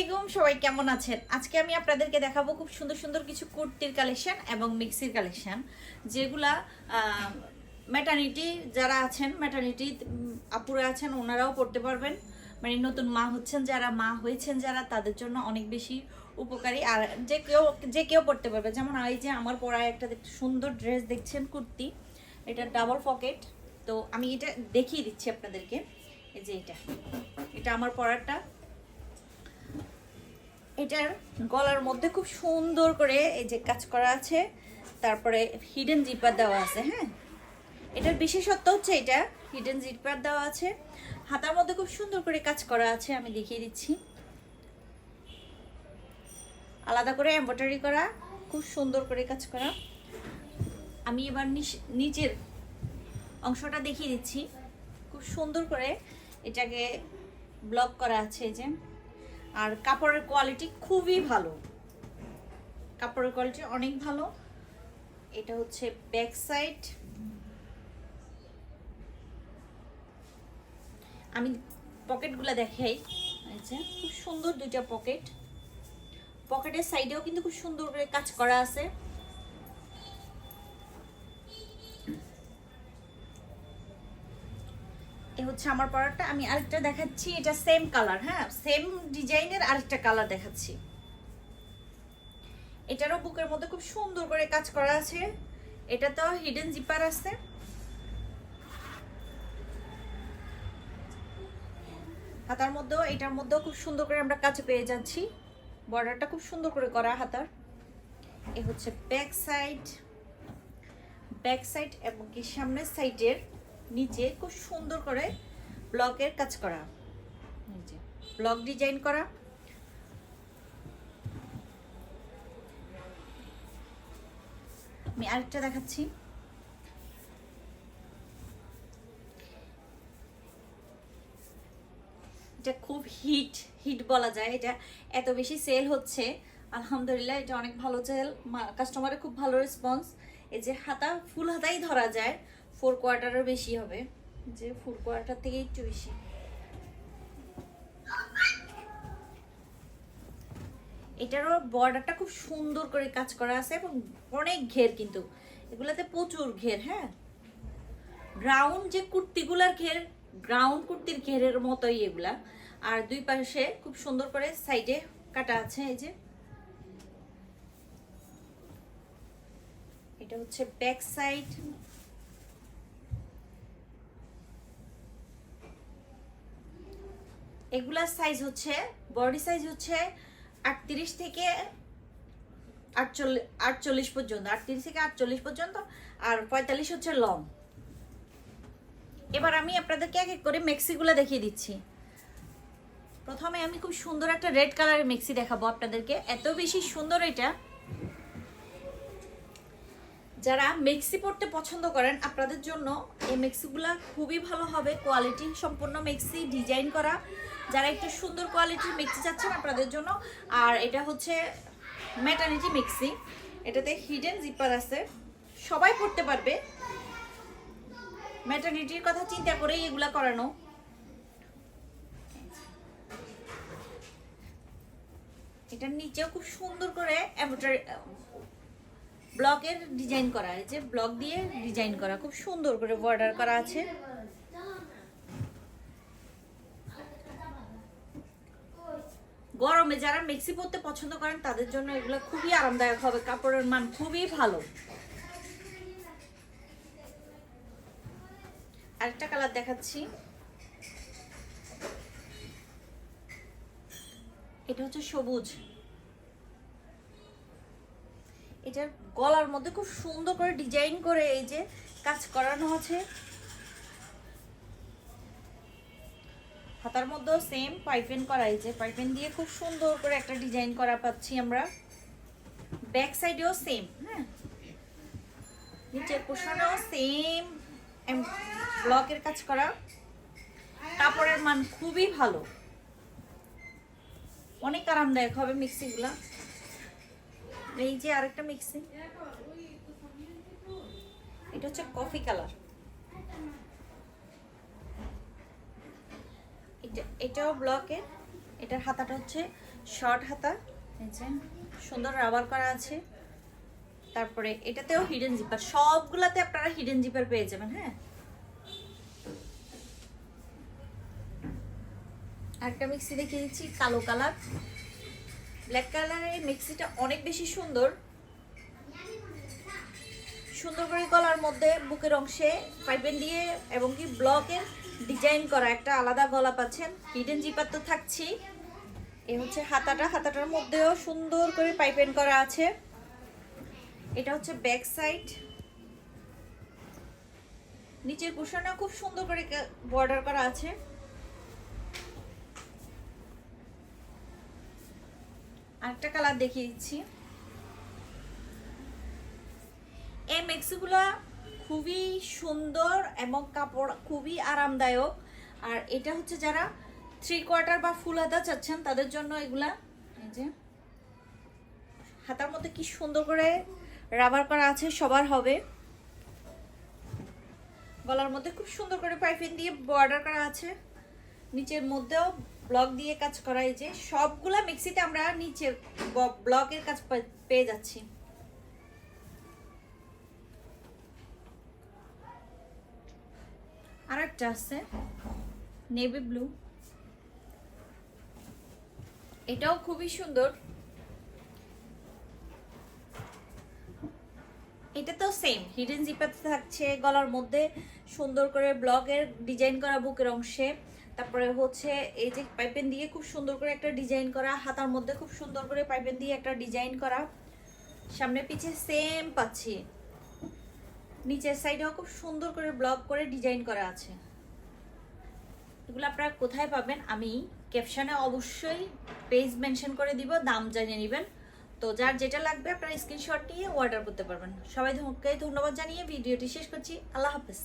আলাইকুম, সবাই কেমন আছেন? আজকে আমি আপনাদেরকে দেখাবো খুব সুন্দর সুন্দর কিছু কুর্তির কালেকশন এবং মিক্সির কালেকশন, যেগুলা ম্যাটার্নিটি যারা আছেন ম্যাটার্নিটি আপুরা আছেন, ওনারাও পড়তে পারবেন। মানে নতুন মা হচ্ছেন যারা, মা হয়েছেন যারা, তাদের জন্য অনেক বেশি উপকারী। আর যে কেউ যে কেউ পড়তে পারবে, যেমন এই যে আমার পরা একটা সুন্দর ড্রেস দেখছেন কুর্তি, এটা ডাবল পকেট তো আমি এটা দেখিয়ে দিচ্ছি আপনাদেরকে। এই যে এটা এটা আমার পরাটা। এটার গলার মধ্যে খুব সুন্দর করে এই যে কাজ করা আছে, তারপরে হিডেন জিপার দেওয়া আছে হ্যাঁ? এটার বিশেষত্ব হচ্ছে এটা হিডেন জিপার দেওয়া আছে। হাতার মধ্যে খুব সুন্দর করে কাজ করা আছে, আমি দেখিয়ে দিচ্ছি। আলাদা করে এম্ব্রয়ডারি করা, খুব সুন্দর করে কাজ করা। আমি এবার নিচ- নিচের অংশটা দেখিয়ে দিচ্ছি। খুব সুন্দর করে এটাকে ব্লক করা আছে এই যে। আর কাপড়ের কোয়ালিটি খুবই ভালো। কাপড়ের কোয়ালিটি অনেক ভালো। এটা হচ্ছে ব্যাক সাইড আমি পকেটগুলো দেখাই। খুব সুন্দর দুইটা পকেট পকেটের সাইডেও কিন্তু খুব সুন্দর করে কাজ করা আছে। হচ্ছে আমার পরাটা। আমি আরেকটা দেখাচ্ছি, এটা সেম কালার হ্যাঁ? সেম ডিজাইনের আরেকটা কালার দেখাচ্ছি। এটারও বুকের মধ্যে খুব সুন্দর করে কাজ করা আছে। এটা তো হিডেন জিপার আছে। হাতার মধ্যেও, এটার মধ্যেও খুব সুন্দর করে আমরা কাজ পেয়ে যাচ্ছি। বর্ডারটা খুব সুন্দর করে করা হাতার। এ হচ্ছে ব্যাক সাইড ব্যাক সাইড এবং কি সামনের সাইডের নিচে খুব সুন্দর করে ব্লকের কাজ করা। নিচে ব্লক ডিজাইন করা। আমি আরেকটা দেখাচ্ছি। এটা খুব হিট হিট বলা যায়। এটা এত বেশি সেল হচ্ছে। আলহামদুলিল্লাহ, এটা অনেক ভালো সেল। কাস্টমারের খুব ভালো রেসপন্স। এই যে হাতা, ফুল হাতাই ধরা যায়। ফোর কোয়ার্টারও বেশি হবে, যে ফোর কোয়ার্টার থেকে একটু বেশি। এটারও বর্ডারটা খুব সুন্দর করে কাজ করা আছে এবং অনেক ঘের কিন্তু। এগুলাতে প্রচুর ঘের হ্যাঁ? গ্রাউন্ড যে কুর্তিগুলার ঘের গ্রাউন্ড কুর্তির ঘেরের মতোই এগুলা। আর দুই পাশে খুব সুন্দর করে সাইডে কাটা আছে এই যে। এটা হচ্ছে ব্যাক সাইড এগুলার সাইজ হচ্ছে বডি সাইজ হচ্ছে আটত্রিশ থেকে আটচল্লিশ আটচল্লিশ পর্যন্ত, আটত্রিশ থেকে আটচল্লিশ পর্যন্ত, আর পঁয়তাল্লিশ হচ্ছে লং এবার আমি আপনাদেরকে এক এক করে মেক্সিগুলো দেখিয়ে দিচ্ছি। প্রথমে আমি খুব সুন্দর একটা রেড কালারের মেক্সি দেখাবো আপনাদেরকে। এত বেশি সুন্দর এটা যারা মেক্সি পড়তে পছন্দ করেন, আপনাদের জন্য এই মেক্সিগুলা খুবই ভালো হবে। কোয়ালিটি সম্পূর্ণ মেক্সি ডিজাইন করা। যারা একটু সুন্দর কোয়ালিটির মেক্সি চাচ্ছেন, আপনাদের জন্য। আর এটা হচ্ছে ম্যাটার্নিটি মেক্সি এটাতে হিডেন জিপার আছে। সবাই পড়তে পারবে। ম্যাটার্নিটির কথা চিন্তা করেই এগুলা করানো। এটার নিচেও খুব সুন্দর করে ব্লকের ডিজাইন করা যে ব্লক দিয়ে ডিজাইন করা, খুব সুন্দর করে বর্ডার করা আছে। গরমে যারা মেক্সি পরতে পছন্দ করেন, তাদের জন্য এগুলো খুবই আরামদায়ক হবে, কাপড়ের মান খুবই ভালো। আরেকটা কালার দেখাচ্ছি। এটা হচ্ছে সবুজ। এটার গলার মধ্যে খুব সুন্দর করে ডিজাইন করে এই যে কাজ করানো আছে। হাতার মধ্যেও সেম পাইপেন করা যে, পাইপেন দিয়ে খুব সুন্দর করে একটা ডিজাইন করা পাচ্ছি আমরা। ব্যাক সাইডেও সেম হ্যাঁ? নিচের পোষণেও সেম ব্লকের কাজ করা। কাপড়ের মান খুবই ভালো। অনেক আরামদায়ক হবে মিক্সিগুলা এই যে আরেকটা মিক্সি এটা হচ্ছে কফি কালার এটা এটাও ব্লকের। এটার হাতাটা হচ্ছে শর্ট হাতা। সুন্দর রাবার করা আছে। তারপরে এটাতেও হিডেন জিপার সবগুলাতে আপনারা হিডেন জিপার পেয়ে যাবেন হ্যাঁ? আরেকটা মিক্সি দেখিয়ে দিচ্ছি কালো কালার ব্ল্যাক কালারের মিক্সিটা অনেক বেশি সুন্দর। সুন্দর করে গলার মধ্যে, বুকের অংশে পাইপেন দিয়ে এবং কি ব্লকের ডিজাইন করা একটা আলাদা গলা পাচ্ছেন। হিডেন জিপার তো থাকছি। এ হচ্ছে হাতাটা। হাতাটার মধ্যেও সুন্দর করে পাইপেন করা আছে। এটা হচ্ছে ব্যাক সাইড নিচের কুশনও খুব সুন্দর করে বর্ডার করা আছে। আরেকটা কালার দেখিয়ে দিচ্ছি। এই মেক্সিগুলো খুবই সুন্দর এবং কাপড় খুবই আরামদায়ক। আর এটা হচ্ছে যারা থ্রি কোয়ার্টার বা ফুল হাতা চাচ্ছেন, তাদের জন্য এগুলা। এই যে, হাতার মধ্যে কি সুন্দর করে রাবার করা আছে, সবার হবে। গলার মধ্যে খুব সুন্দর করে পাইপিং দিয়ে বর্ডার করা আছে। নিচের মধ্যেও ব্লক দিয়ে কাজ করা এই যে সবগুলা মিক্সিতে আমরা নিচে ব্লকের কাজ পেয়ে যাচ্ছি। আর একটা আছে, নেভি ব্লু। এটাও খুবই সুন্দর। এটা তো সেম হিডেন জিপার থাকছে, গলার মধ্যে সুন্দর করে ব্লকের ডিজাইন করা বুকের অংশে। তারপরে হচ্ছে এই যে পাইপেন দিয়ে খুব সুন্দর করে একটা ডিজাইন করা, হাতার মধ্যে খুব সুন্দর করে পাইপেন দিয়ে একটা ডিজাইন করা। সামনে পিছে সেম পাচ্ছি। নিচের সাইডেও খুব সুন্দর করে ব্লক করে ডিজাইন করা আছে। এগুলো আপনারা কোথায় পাবেন আমি ক্যাপশানে অবশ্যই পেজ মেনশন করে দিব দাম জানিয়ে নেবেন। তো যার যেটা লাগবে আপনারা স্ক্রিনশট নিয়ে অর্ডার করতে পারবেন। সবাই ধন্যবাদ জানিয়ে ভিডিওটি শেষ করছি। আল্লাহ হাফেজ।